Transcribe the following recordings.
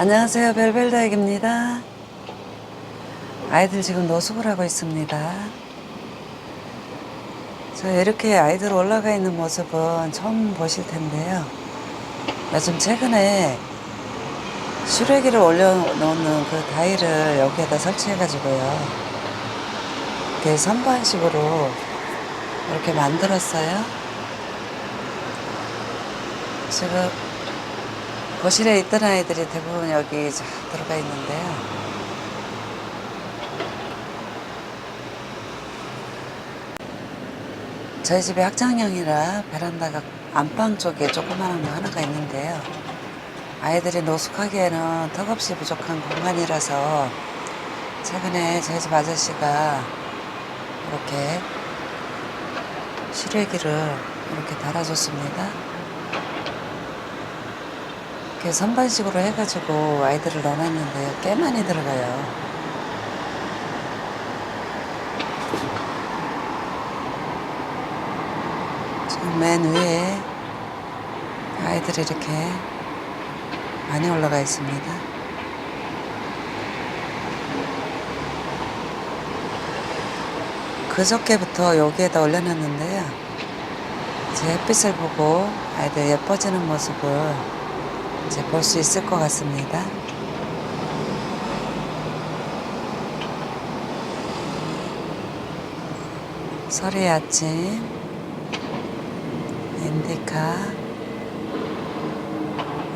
안녕하세요. 벨벨다익입니다. 아이들 지금 노숙을 하고 있습니다. 저 이렇게 아이들 올라가 있는 모습은 처음 보실 텐데요. 요즘 최근에 수레기를 올려놓는 그 다이를 여기에다 설치해가지고요. 이렇게 선반식으로 이렇게 만들었어요. 지금 거실에 있던 아이들이 대부분 여기 쫙 들어가 있는데요. 저희 집이 확장형이라 베란다가 안방 쪽에 조그마한 거 하나가 있는데요. 아이들이 노숙하기에는 턱없이 부족한 공간이라서 최근에 저희 집 아저씨가 이렇게 실외기를 이렇게 달아줬습니다. 이렇게 선반식으로 해가지고 아이들을 넣어놨는데요. 꽤 많이 들어가요. 지금 맨 위에 아이들이 이렇게 많이 올라가 있습니다. 그저께부터 여기에다 올려놨는데요. 제 햇빛을 보고 아이들 예뻐지는 모습을 이제 볼 수 있을 것 같습니다. 설의 아침, 인디카,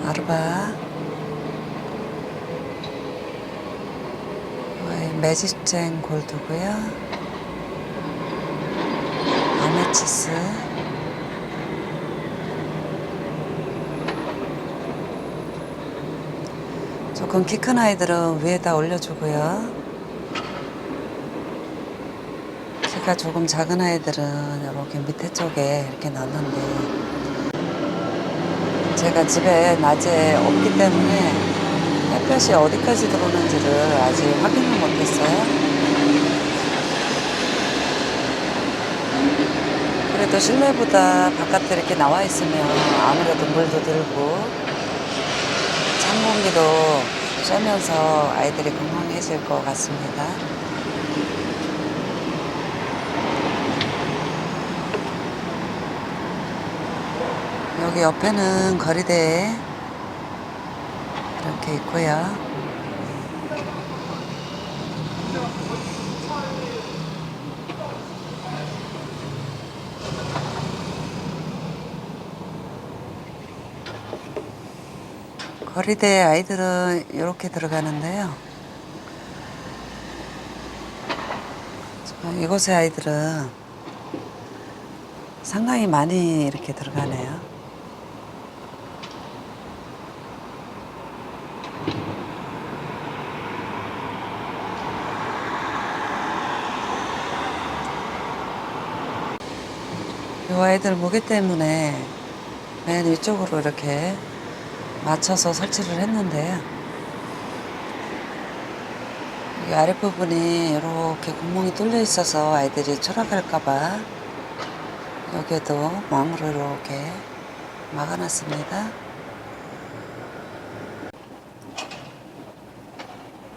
아르바, 어, 매직쟁 골드고요. 아메치스, 조금 키큰 아이들은 위에다 올려주고요. 키가 조금 작은 아이들은 이렇게 밑에 쪽에 이렇게 넣는데 제가 집에 낮에 없기 때문에 햇볕이 어디까지 들어오는지를 아직 확인을 못했어요. 그래도 실내보다 바깥에 이렇게 나와 있으면 아무래도 물도 들고 찬 공기도 쐬면서 아이들이 건강해질 것 같습니다. 여기 옆에는 거리대 이렇게 있고요. 거리대 아이들은 이렇게 들어가는데요. 저 이곳의 아이들은 상당히 많이 이렇게 들어가네요. 이 아이들 무게 때문에 맨 위쪽으로 이렇게 맞춰서 설치를 했는데요. 이 아랫부분이 이렇게 구멍이 뚫려 있어서 아이들이 추락할까봐 여기에도 망으로 이렇게 막아놨습니다.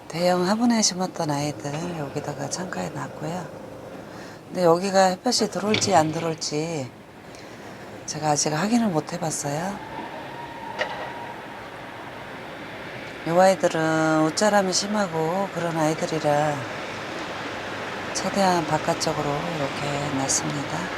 대형 화분에 심었던 아이들 여기다가 창가에 놨고요. 근데 여기가 햇볕이 들어올지 안 들어올지 제가 아직 확인을 못 해봤어요. 이 아이들은 옷자람이 심하고 그런 아이들이라 최대한 바깥쪽으로 이렇게 놨습니다.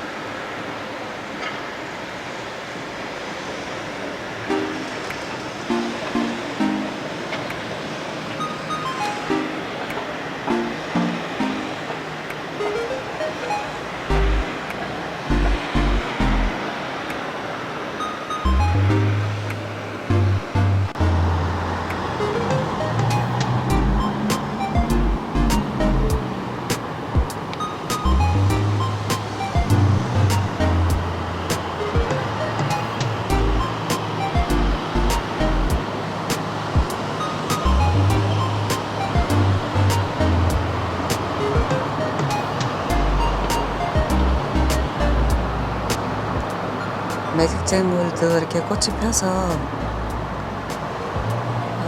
매직쟁물도 이렇게 꽃이 펴서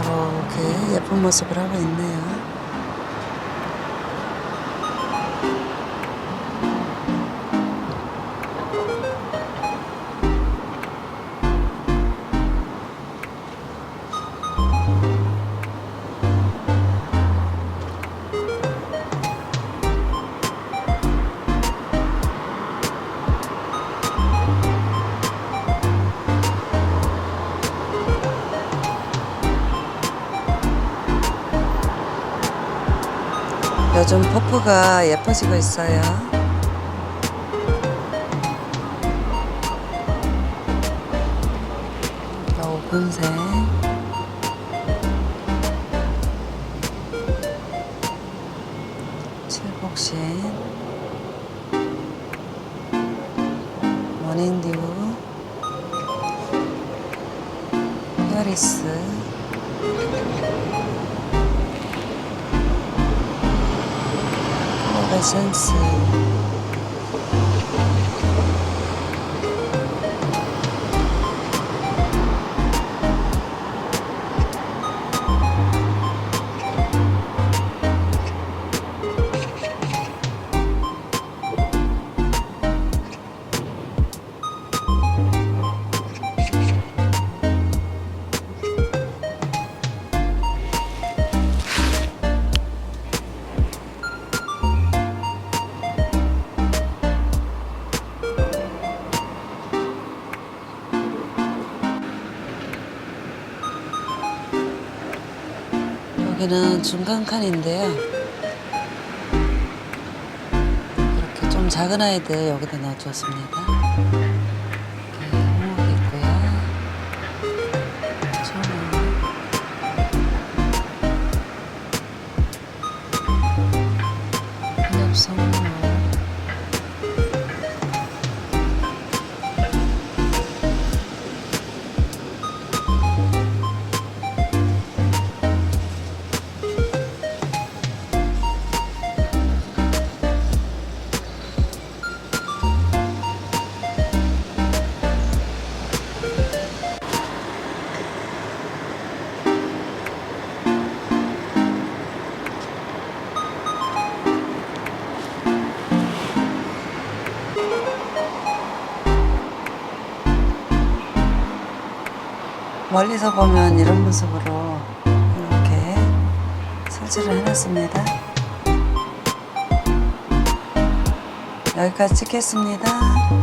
이렇게 예쁜 모습을 하고 있네요. 요즘 퍼프가 예뻐지고 있어요. 오분색. 칠복신. 모닝듀. 페어리스. 에센 여기는 중간 칸인데요. 이렇게 좀 작은 아이들 여기다 넣어주었습니다. 멀리서 보면 이런 모습으로 이렇게 설치를 해놨습니다. 여기까지 찍겠습니다.